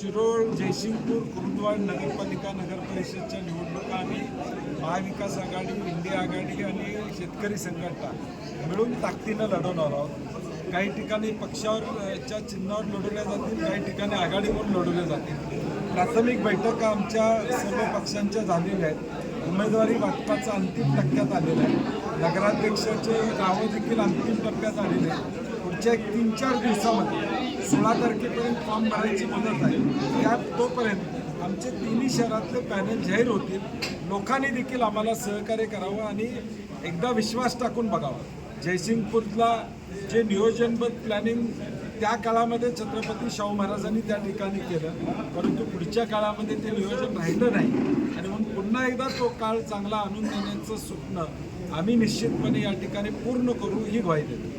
शिरोळ जयसिंगपूर कुरुंदवाड नगरपालिका नगर परिषदच्या निवडणुका आम्ही महाविकास आघाडी इंडिया आघाडी आणि शेतकरी संघटना मिळून ताकदीनं लढवणार आहोत. काही ठिकाणी पक्षावरच्या चिन्हावर लढवल्या जातील काही ठिकाणी आघाडीवर लढवल्या जातील. प्राथमिक बैठका आमच्या सर्व पक्षांच्या झालेल्या आहेत. उमेदवारी वाटपाचा अंतिम टप्प्यात आलेला आहे. नगराध्यक्षाचे नावं देखील अंतिम टप्प्यात आलेले आहेत. पुढच्या एक तीन चार दिवसामध्ये सोळा तारखेपर्यंत फॉर्म भरायची मुदत आहे. त्या तोपर्यंत आमचे तिन्ही शहरातले पॅनल जाहीर होतील. लोकांनी देखील आम्हाला सहकार्य करावं आणि एकदा विश्वास टाकून बघावा. जयसिंगपूरला जे नियोजनबद्ध प्लॅनिंग त्या काळामध्ये छत्रपती शाहू महाराजांनी त्या ठिकाणी केलं परंतु पुढच्या काळामध्ये ते नियोजन राहिलं नाही. आणि म्हणून पुन्हा एकदा तो काळ चांगला आणून देण्याचं स्वप्न आम्ही निश्चितपणे या ठिकाणी पूर्ण करू ही ग्वाही देतो.